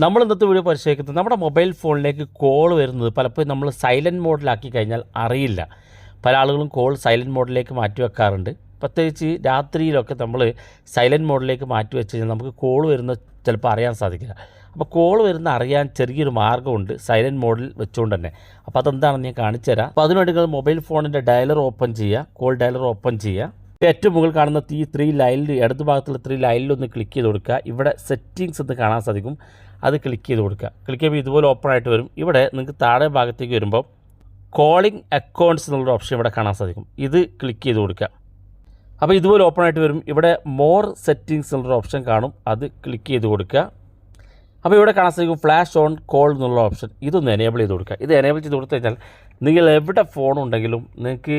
നമ്മൾ ഇന്നത്തെ വീഡിയോ പരിശോധിക്കുന്നത് നമ്മുടെ മൊബൈൽ ഫോണിലേക്ക് കോൾ വരുന്നത് പലപ്പോഴും നമ്മൾ സൈലന്റ് മോഡിലാക്കി കഴിഞ്ഞാൽ അറിയില്ല. പല ആളുകളും കോൾ സൈലന്റ് മോഡിലേക്ക് മാറ്റി വെക്കാറുണ്ട്. പ്രത്യേകിച്ച് രാത്രിയിലൊക്കെ നമ്മൾ സൈലന്റ് മോഡിലേക്ക് മാറ്റി വെച്ച് കഴിഞ്ഞാൽ നമുക്ക് കോൾ വരുന്ന ചിലപ്പോൾ അറിയാൻ സാധിക്കില്ല. അപ്പോൾ കോൾ വരുന്ന അറിയാൻ ചെറിയൊരു മാർഗമുണ്ട് സൈലന്റ് മോഡിൽ വെച്ചുകൊണ്ട് തന്നെ. അപ്പോൾ അതെന്താണെന്ന് ഞാൻ കാണിച്ചു തരാം അപ്പോൾ അതിനുവേണ്ടി നിങ്ങൾ മൊബൈൽ ഫോണിന്റെ ഡയലർ ഓപ്പൺ ചെയ്യുക. കോൾ ഡയലർ ഓപ്പൺ ചെയ്യുക. ഏറ്റവും മുകളിൽ കാണുന്ന ഈ ത്രീ ലൈനിൽ ഇടതു ഭാഗത്തുള്ള ത്രീ ലൈനിൽ ഒന്ന് ക്ലിക്ക് ചെയ്ത് കൊടുക്കുക. ഇവിടെ സെറ്റിങ്സ് എന്ന് കാണാൻ സാധിക്കും. അത് ക്ലിക്ക് ചെയ്ത് കൊടുക്കുക. ക്ലിക്ക് ചെയ്യുമ്പോൾ ഇതുപോലെ ഓപ്പൺ ആയിട്ട് വരും. ഇവിടെ നിങ്ങൾക്ക് താഴെ ഭാഗത്തേക്ക് വരുമ്പോൾ കോളിംഗ് അക്കൗണ്ട്സ് എന്നുള്ളൊരു ഓപ്ഷൻ ഇവിടെ കാണാൻ സാധിക്കും. ഇത് ക്ലിക്ക് ചെയ്ത് കൊടുക്കുക. അപ്പോൾ ഇതുപോലെ ഓപ്പൺ ആയിട്ട് വരും. ഇവിടെ മോർ സെറ്റിങ്സ് എന്നുള്ളൊരു ഓപ്ഷൻ കാണും. അത് ക്ലിക്ക് ചെയ്ത് കൊടുക്കുക. അപ്പോൾ ഇവിടെ കാണാൻ സാധിക്കും ഫ്ലാഷ് ഓൺ കോൾ എന്നുള്ള ഓപ്ഷൻ ഇതൊന്ന് എനേബിൾ ചെയ്ത് കൊടുക്കുക. ഇത് എനേബിൾ ചെയ്ത് കൊടുത്തു കഴിഞ്ഞാൽ നിങ്ങൾ എവിടെ ഫോൺ ഉണ്ടെങ്കിലും നിങ്ങൾക്ക്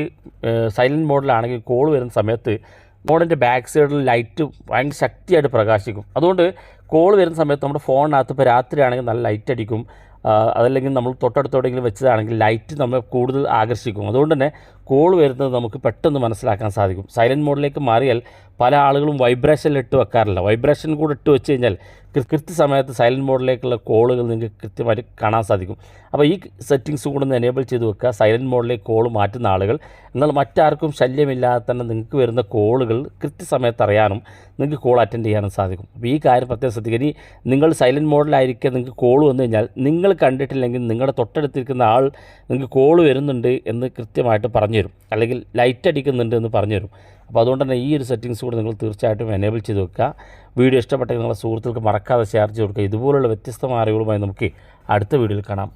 സൈലന്റ് മോഡിലാണെങ്കിൽ കോൾ വരുന്ന സമയത്ത് ഫോണിന്റെ ബാക്ക് സൈഡിൽ ലൈറ്റ് ഭയങ്കര ശക്തിയായിട്ട് പ്രകാശിക്കും. അതുകൊണ്ട് കോൾ വരുന്ന സമയത്ത് നമ്മുടെ ഫോണിനകത്ത് ഇപ്പോൾ രാത്രിയാണെങ്കിൽ നല്ല ലൈറ്റ് അടിക്കും. അതല്ലെങ്കിൽ നമ്മൾ തൊട്ടടുത്തോടെങ്കിലും വെച്ചതാണെങ്കിൽ ലൈറ്റ് നമ്മൾ കൂടുതൽ ആകർഷിക്കും. അതുകൊണ്ട് തന്നെ കോൾ വരുന്നത് നമുക്ക് പെട്ടെന്ന് മനസ്സിലാക്കാൻ സാധിക്കും. സൈലന്റ് മോഡിലേക്ക് മാറിയാൽ പല ആളുകളും വൈബ്രേഷനിൽ ഇട്ട് വെക്കാറില്ല. വൈബ്രേഷൻ കൂടെ ഇട്ട് വെച്ച് കഴിഞ്ഞാൽ കൃത്യസമയത്ത് സൈലന്റ് മോഡിലേക്കുള്ള കോളുകൾ നിങ്ങൾക്ക് കൃത്യമായിട്ട് കാണാൻ സാധിക്കും. അപ്പോൾ ഈ സെറ്റിങ്സ് കൂടെ ഒന്ന് എനേബിൾ ചെയ്ത് വെക്കുക. സൈലന്റ് മോഡിലേക്ക് കോൾ മാറ്റുന്ന ആളുകൾ. എന്നാൽ മറ്റാർക്കും ശല്യമില്ലാതെ തന്നെ നിങ്ങൾക്ക് വരുന്ന കോളുകൾ കൃത്യസമയത്ത് അറിയാനും നിങ്ങൾക്ക് കോൾ അറ്റൻഡ് ചെയ്യാനും സാധിക്കും. അപ്പോൾ ഈ കാര്യം പ്രത്യേകം ശ്രദ്ധിക്കുക. ഇനി നിങ്ങൾ സൈലന്റ് മോഡിലായിരിക്കുക നിങ്ങൾക്ക് കോൾ വന്നു കഴിഞ്ഞാൽ നിങ്ങൾ കണ്ടിട്ടില്ലെങ്കിൽ നിങ്ങളുടെ തൊട്ടടുത്തിരിക്കുന്ന ആൾ നിങ്ങൾക്ക് കോൾ വരുന്നുണ്ട് എന്ന് കൃത്യമായിട്ട് പറഞ്ഞു തരും അല്ലെങ്കിൽ ലൈറ്റ് അടിക്കുന്നുണ്ട് എന്ന് പറഞ്ഞു തരും അപ്പോൾ അതുകൊണ്ട് തന്നെ ഈ ഒരു സെറ്റിങ്സ് കൂടെ നിങ്ങൾ തീർച്ചയായിട്ടും എനേബിൾ ചെയ്ത് വെക്കുക. വീഡിയോ ഇഷ്ടപ്പെട്ടെങ്കിൽ നിങ്ങളുടെ സുഹൃത്തുക്കൾക്ക് മറക്കാതെ ഷെയർ ചെയ്ത് കൊടുക്കുക. ഇതുപോലുള്ള വ്യത്യസ്തമായ അറിവുകളുമായി നമുക്ക് അടുത്ത വീഡിയോയിൽ കാണാം.